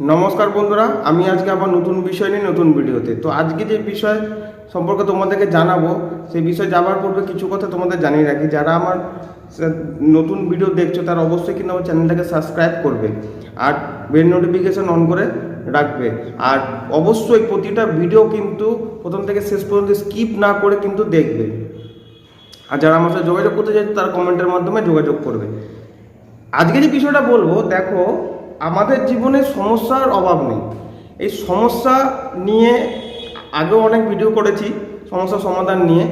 নমস্কার বন্ধুরা, আমি আজকে আবার নতুন বিষয় নিয়ে নতুন ভিডিওতে। তো আজকে যে বিষয় সম্পর্কে তোমাদেরকে জানাব, সেই বিষয়ে যাওয়ার পূর্বে কিছু কথা তোমাদের জানিয়ে রাখি। যারা আমার নতুন ভিডিও দেখছ, তারা অবশ্যই কিন্তু আমার চ্যানেলটাকে সাবস্ক্রাইব করবে আর বেল নোটিফিকেশন অন করে রাখবে। আর অবশ্যই প্রতিটা ভিডিও কিন্তু প্রথম থেকে শেষ পর্যন্ত স্কিপ না করে কিন্তু দেখবে। আর যারা আমার সাথে যোগাযোগ করতে চাইছে, তারা কমেন্টের মাধ্যমে যোগাযোগ করবে। আজকে যে বিষয়টা বলব, দেখো আমাদের জীবনে সমস্যার অভাব নেই। এই সমস্যা নিয়ে আগেও অনেক ভিডিও করেছি, সমস্যার সমাধান নিয়ে।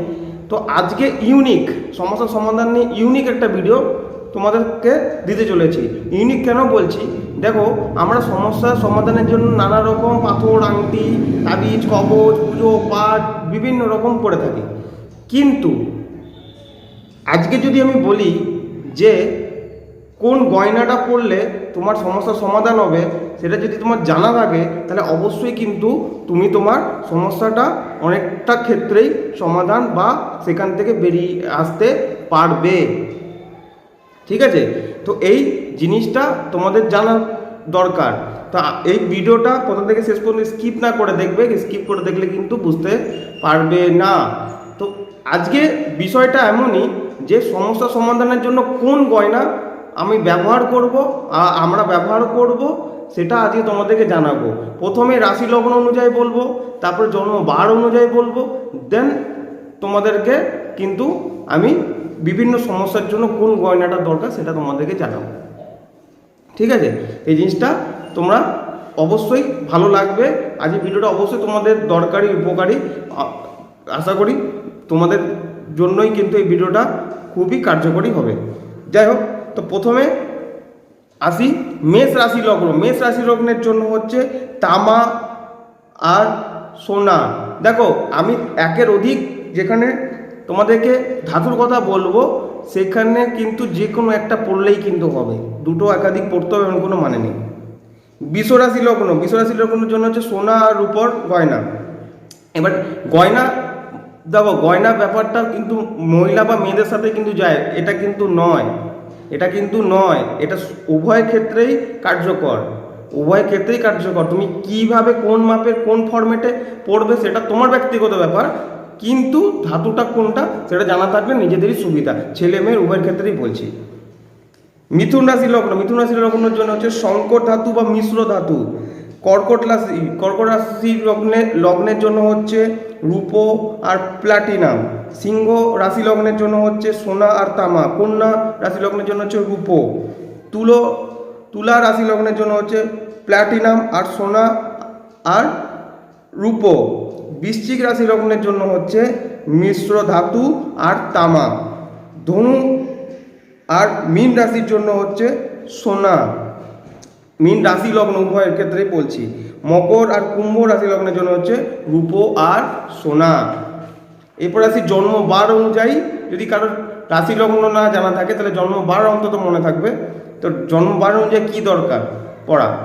তো আজকে ইউনিক সমস্যার সমাধান নিয়ে ইউনিক একটা ভিডিও তোমাদেরকে দিতে চলেছি। ইউনিক কেন বলছি? দেখো, আমরা সমস্যার সমাধানের জন্য নানা রকম পাথর, আংটি, তাবিজ কবচ পুজো পাঠ বিভিন্ন রকম করে থাকি। কিন্তু, আজকে যদি আমি বলি যে কোন গয়নাটা পরলে তোমার সমস্যার সমাধান হবে সেটা যদি তোমার জানা থাকে, তাহলে অবশ্যই কিন্তু তুমি তোমার সমস্যাটা অনেকটা ক্ষেত্রেই সমাধান বা সেখান থেকে বেরিয়ে আসতে পারবে। ঠিক আছে? তো এই জিনিসটা তোমাদের জানা দরকার। তা এই ভিডিওটা কোথা থেকে শেষ পর্যন্ত স্কিপ না করে দেখবে স্কিপ করে দেখলে কিন্তু বুঝতে পারবে না। তো আজকে বিষয়টা এমনই যে সমস্যা সমাধানের জন্য কোন গয়না আমি ব্যবহার করব আমরা ব্যবহার করব, সেটা আজকে তোমাদেরকে জানাব। প্রথমে রাশি লগ্ন অনুযায়ী বলব, তারপরে জন্ম বার অনুযায়ী বলব দেন তোমাদেরকে কিন্তু আমি বিভিন্ন সমস্যার জন্য কোন গয়নাটা দরকার সেটা তোমাদেরকে জানাব। ঠিক আছে? এই জিনিসটা তোমরা অবশ্যই ভালো লাগবে। আজ এই ভিডিওটা অবশ্যই তোমাদের দরকারি, উপকারী। আশা করি তোমাদের জন্যই কিন্তু এই ভিডিওটা খুবই কার্যকরী হবে। যাই হোক তো প্রথমে আসি মেষ রাশি লগ্ন। মেষ রাশি লগ্নের জন্য হচ্ছে তামা আর সোনা। দেখো, আমি একের অধিক যেখানে তোমাদেরকে ধাতুর কথা বলব, সেখানে কিন্তু যে কোনো একটা পড়লেই কিন্তু হবে। দুটো একাধিক পড়তে হবে এমন কোনো মানে নেই। বিশ্বরাশি লগ্ন। বিশ্বরাশি লগ্নের জন্য হচ্ছে সোনা আর রূপর গয়না। এবার গয়না, দেখো, গয়না ব্যাপারটা কিন্তু মহিলা বা মেয়েদের সাথে কিন্তু যায়, এটা কিন্তু নয়। এটা কিন্তু নয়, এটা উভয় ক্ষেত্রেই কার্যকর। উভয় ক্ষেত্রেই কার্যকর। তুমি কীভাবে কোন মাপের কোন ফর্মেটে পড়বে সেটা তোমার ব্যক্তিগত ব্যাপার, কিন্তু ধাতুটা কোনটা সেটা জানা থাকলে নিজেদেরই সুবিধা। ছেলে মেয়ের উভয়ের ক্ষেত্রেই বলছি। মিথুন রাশি লগ্ন, মিথুন রাশির লগ্নের জন্য হচ্ছে শঙ্কর ধাতু বা মিশ্র ধাতু। কর্কট রাশি কর্কট রাশি লগ্নে, লগ্নের জন্য হচ্ছে রূপো আর প্লাটিনাম। সিংহ রাশি লগ্নের জন্য হচ্ছে সোনা আর তামা। কন্যা রাশি লগ্নের জন্য হচ্ছে রূপো। তুলো, তুলা রাশি লগ্নের জন্য হচ্ছে প্লাটিনাম আর সোনা আর রূপো। বৃশ্চিক রাশি লগ্নের জন্য হচ্ছে মিশ্র ধাতু আর তামা। ধনু আর মীন রাশির জন্য হচ্ছে সোনা। মীন রাশি লগ্ন উভয়ের ক্ষেত্রে বলছি। মকর আর কুম্ভ রাশি লগ্নের জন্য হচ্ছে রূপো আর সোনা। এরপর আসি জন্ম বার অনুযায়ী যদি কারোর রাশি লগ্ন না জানা থাকে, তাহলে জন্ম বার অন্তত মনে থাকবে। তো জন্ম বার অনুযায়ী কী দরকার? পড়া।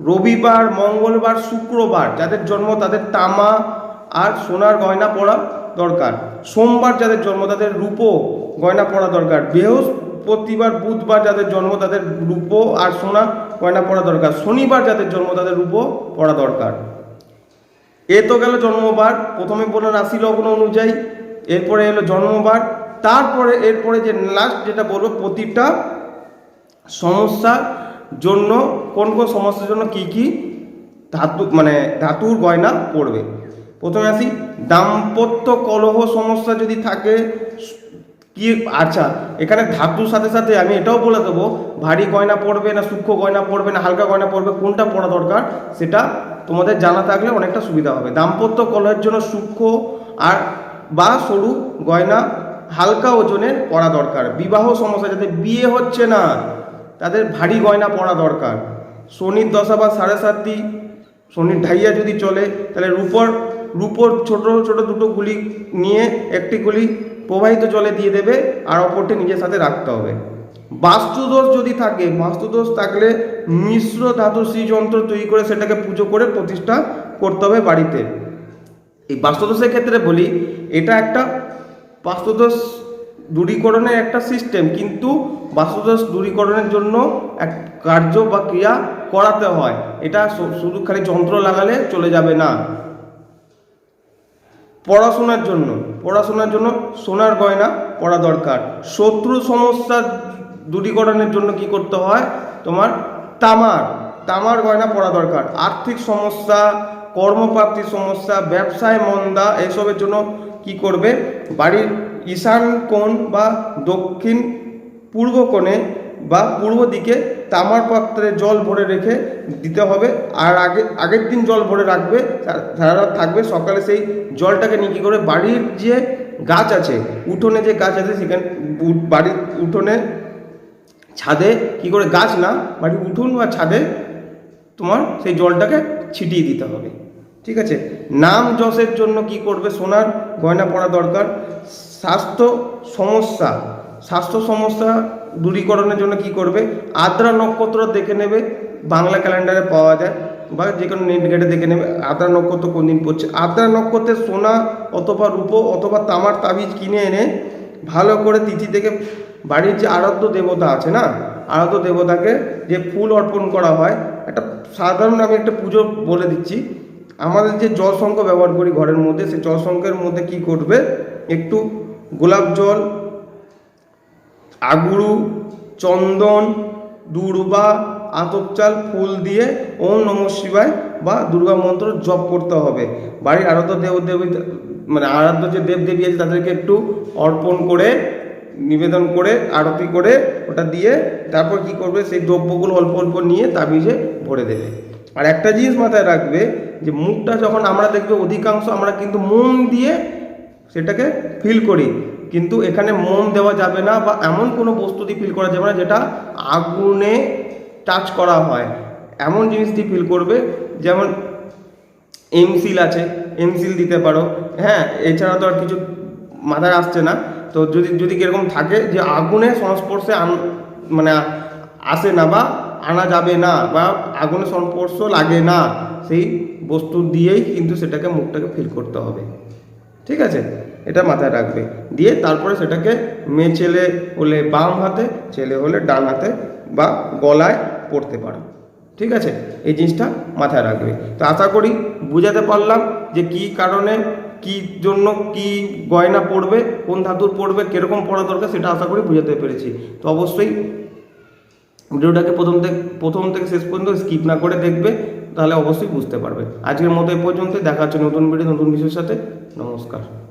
রবিবার, মঙ্গলবার, শুক্রবার, যাদের জন্ম তাদের তামা আর সোনার গয়না পরা দরকার। সোমবার যাদের জন্ম তাদের রূপো গয়না পরা দরকার। বৃহস্পতিবার বুধবার যাদের জন্ম তাদের রূপো আর সোনা গয়না পরা দরকার। শনিবার যাদের জন্ম তাদের রূপো পরা দরকার। এ তো গেল জন্মবার। প্রথমে বললাম রাশি লগ্ন অনুযায়ী, এরপরে এলো জন্মবার। তারপরে, এরপরে যে লাস্ট যেটা বলব প্রতিটা সমস্যার জন্য, কোন কোন সমস্যার জন্য কি কি ধাতু মানে ধাতুর গয়না পড়বে। প্রথমে আসি, দাম্পত্য কলহ সমস্যা যদি থাকে কি আচ্ছা এখানে ধাতুর সাথে সাথে আমি এটাও বলে দেবো, ভারী গয়না পড়বে না সূক্ষ্ম গয়না পড়বে না হালকা গয়না পড়বে, কোনটা পড়া দরকার সেটা তোমাদের জানা থাকলে অনেকটা সুবিধা হবে। দাম্পত্য কলহের জন্য সূক্ষ্ম আর বা সরু গয়না হালকা ওজনের পড়া দরকার। বিবাহ সমস্যা যাতে বিয়ে হচ্ছে না, তাদের ভারী গয়না পড়া দরকার। শনির দশা বা সাড়ে সাতটি, শনির ঢাইয়া যদি চলে, তাহলে রূপর রূপর ছোট ছোট দুটো গুলি নিয়ে একটি গুলি প্রবাহিত জলে দিয়ে দেবে আর অপরটি নিজের সাথে রাখতে হবে। বাস্তুদোষ যদি থাকে, বাস্তুদোষ থাকলে মিশ্র ধাতু যন্ত্র তৈরি করে সেটাকে পুজো করে প্রতিষ্ঠা করতে হবে বাড়িতে। এই বাস্তুদোষের ক্ষেত্রে বলি, এটা একটা বাস্তুদোষ দূরীকরণের একটা সিস্টেম কিন্তু বাস্তুদোষ দূরীকরণের জন্য এক কার্য বা ক্রিয়া করাতে হয়। এটা শুধু খালি যন্ত্র লাগালে চলে যাবে না। পড়াশোনার জন্য। পড়াশোনার জন্য সোনার গয়না পড়া দরকার। শত্রু সমস্যা দূরীকরণের জন্য কি করতে হয়? তোমার তামার। তামার গয়না পড়া দরকার। আর্থিক সমস্যা, কর্মপ্রাপ্তির সমস্যা, ব্যবসায় মন্দা, এসবের জন্য কি করবে? বাড়ির ঈশান কোণ বা দক্ষিণ পূর্ব কোণে বা পূর্ব দিকে তামার পাত্রে জল ভরে রেখে দিতে হবে। আর আগে, আগের দিন জল ভরে রাখবে, সারা রাত থাকবে। সকালে সেই জলটাকে নিয়ে কী করে বাড়ির যে গাছ আছে, উঠোনে যে গাছ আছে, সেখানে বাড়ির উঠোনে ছাদে কি করে গাছ না, বাড়ির উঠোন বা ছাদে তোমার সেই জলটাকে ছিটিয়ে দিতে হবে। ঠিক আছে? নাম যশের জন্য কি করবে সোনার গয়না পরা দরকার? স্বাস্থ্য সমস্যা স্বাস্থ্য সমস্যা দূরীকরণের জন্য কি করবে? আদ্রা নক্ষত্র দেখে নেবে, বাংলা ক্যালেন্ডারে পাওয়া যায়, বা যে কোনো নেট গেটে দেখে নেবে, আদ্রা নক্ষত্র কোন দিন পড়ছে। আদ্রা নক্ষত্রে সোনা অথবা রূপো অথবা তামার তাবিজ কিনে এনে ভালো করে তিথি থেকে বাড়ির যে আরাধ্য দেবতা আছে না, আরাধ্য দেবতাকে যে ফুল অর্পণ করা হয়, একটা সাধারণ আমি একটা পুজো বলে দিচ্ছি। আমাদের যে জল সংখ্য ব্যবহার করি ঘরের মধ্যে, সেই জল সংখ্যের মধ্যে কি করবে? একটু গোলাপ জল আগুরু, চন্দন, দুর্বা আতপ চাল ফুল দিয়ে ওম নম শিবায় বা দুর্গা মন্ত্র জপ করতে হবে। বাড়ির আরাধ্য দেব দেবী মানে আরাধ্য যে দেবদেবী আছে তাদেরকে একটু অর্পণ করে, নিবেদন করে, আরতি করে ওটা দিয়ে তারপর কি করবে? সেই দ্রব্যগুলো অল্প অল্প নিয়ে তাবিজে ভরে দেবে। আর একটা জিনিস মাথায় রাখবে যে মুখটা যখন আমরা দেখবে অধিকাংশ আমরা কিন্তু মন দিয়ে সেটাকে ফিল করি। কিন্তু এখানে মোম দেওয়া যাবে না বা এমন কোনো বস্তু দিয়ে ফিল করা যাবে না যেটা আগুনে টাচ করা হয়। এমন জিনিস দিয়ে ফিল করবে, যেমন এমসিল আছে এমসিল দিতে পারো। হ্যাঁ এছাড়া তো আর কিছু মাথায় আসছে না। তো যদি যদি কীরকম থাকে যে আগুনে সংস্পর্শে মানে আসে না বা আনা যাবে না বা আগুনে সংস্পর্শ লাগে না, সেই বস্তু দিয়েই কিন্তু সেটাকে মুখটাকে ফিল করতে হবে। ঠিক আছে? এটা মাথায় রাখবে। দিয়ে তারপরে সেটাকে মেয়ে ছেলে হলে বাম হাতে, ছেলে হলে ডান হাতে বা গলায় পড়তে পারো। ঠিক আছে? এই জিনিসটা মাথায় রাখবে। তো আশা করি বুঝাতে পারলাম যে কি কারণে, কি জন্য কি গয়না পড়বে, কোন ধাতুর পড়বে, কীরকম পড়া দরকার সেটা আশা করি বুঝাতে পেরেছি। তো অবশ্যই ভিডিওটাকে প্রথম থেকে প্রথম থেকে শেষ পর্যন্ত স্কিপ না করে দেখবে, তাহলে অবশ্যই বুঝতে পারবে। আজকের মতো এই পর্যন্ত দেখা হচ্ছে নতুন ভিডিও, নতুন বিষয়ের সাথে। নমস্কার।